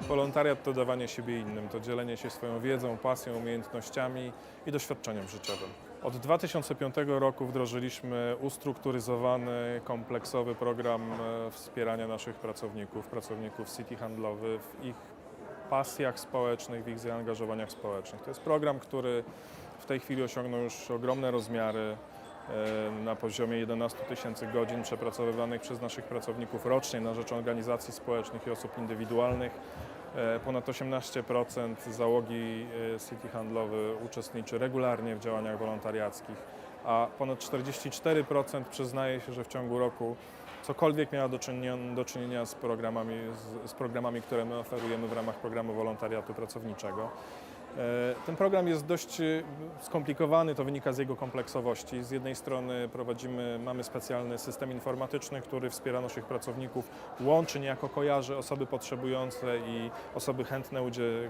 Wolontariat to dawanie siebie innym, to dzielenie się swoją wiedzą, pasją, umiejętnościami i doświadczeniem życiowym. Od 2005 roku wdrożyliśmy ustrukturyzowany, kompleksowy program e, wspierania naszych pracowników, pracowników City Handlowy w ich pasjach społecznych, w ich zaangażowaniach społecznych. To jest program, który w tej chwili osiągnął już ogromne rozmiary na poziomie 11 tysięcy godzin przepracowywanych przez naszych pracowników rocznie na rzecz organizacji społecznych i osób indywidualnych. E, Ponad 18% załogi e, City Handlowy uczestniczy regularnie w działaniach wolontariackich, a ponad 44% przyznaje się, że w ciągu roku cokolwiek miała do czynienia, do czynienia z, programami, z, z programami, które my oferujemy w ramach programu wolontariatu pracowniczego. E, Ten program jest dość e, skomplikowany, to wynika z jego kompleksowości. Z jednej strony prowadzimy, mamy specjalny system informatyczny, który wspiera naszych pracowników, łączy niejako kojarzy osoby potrzebujące i osoby chętne,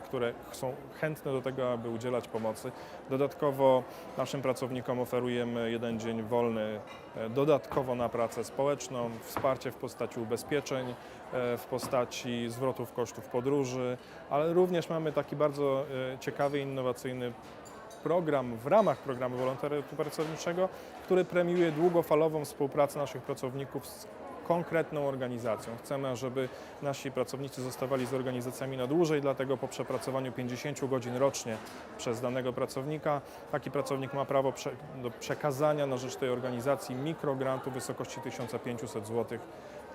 które są chętne do tego, aby udzielać pomocy. Dodatkowo naszym pracownikom oferujemy jeden dzień wolny e, dodatkowo na pracę społeczną, wsparcie w postaci ubezpieczeń, w postaci zwrotów kosztów podróży, ale również mamy taki bardzo e, ciekawy, innowacyjny program w ramach programu wolontariatu pracowniczego, który premiuje długofalową współpracę naszych pracowników z konkretną organizacją. Chcemy, żeby nasi pracownicy zostawali z organizacjami na dłużej, dlatego po przepracowaniu 50 godzin rocznie przez danego pracownika, taki pracownik ma prawo prze, do przekazania na rzecz tej organizacji mikrograntu w wysokości 1500 zł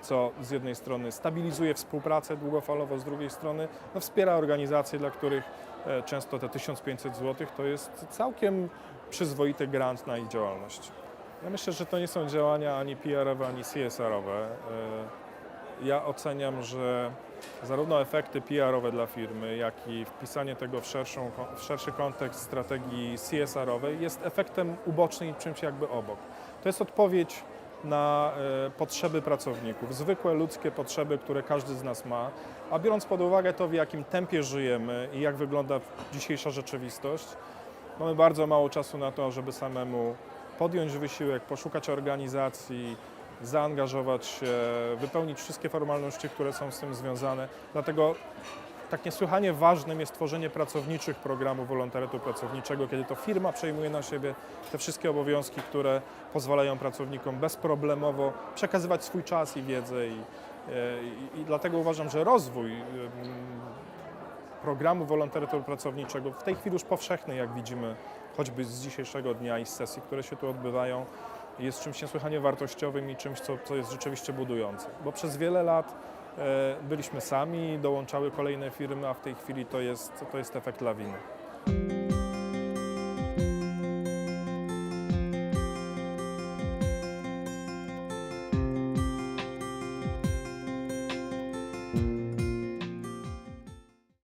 co z jednej strony stabilizuje współpracę długofalowo, z drugiej strony no, wspiera organizacje, dla których często te 1500 zł to jest całkiem przyzwoity grant na ich działalność. Ja myślę, że to nie są działania ani PR-owe, ani CSR-owe. E, Ja oceniam, że zarówno efekty PR-owe dla firmy, jak i wpisanie tego w, szerszą, w szerszy kontekst strategii CSR-owej jest efektem ubocznym i czymś jakby obok. To jest odpowiedź na e, potrzeby pracowników, zwykłe ludzkie potrzeby, które każdy z nas ma, a biorąc pod uwagę to, w jakim tempie żyjemy i jak wygląda dzisiejsza rzeczywistość, mamy bardzo mało czasu na to, żeby samemu podjąć wysiłek, poszukać organizacji, zaangażować się, wypełnić wszystkie formalności, które są z tym związane. Dlatego tak niesłychanie ważnym jest tworzenie pracowniczych programów wolontariatu pracowniczego, kiedy to firma przejmuje na siebie te wszystkie obowiązki, które pozwalają pracownikom bezproblemowo przekazywać swój czas i wiedzę. I, e, i, i dlatego uważam, że rozwój programu wolontariatu pracowniczego, w tej chwili już powszechny, jak widzimy, choćby z dzisiejszego dnia i z sesji, które się tu odbywają, jest czymś niesłychanie wartościowym i czymś, co, co jest rzeczywiście budujące. Bo przez wiele lat byliśmy sami, dołączały kolejne firmy, a w tej chwili to jest, to jest efekt lawiny.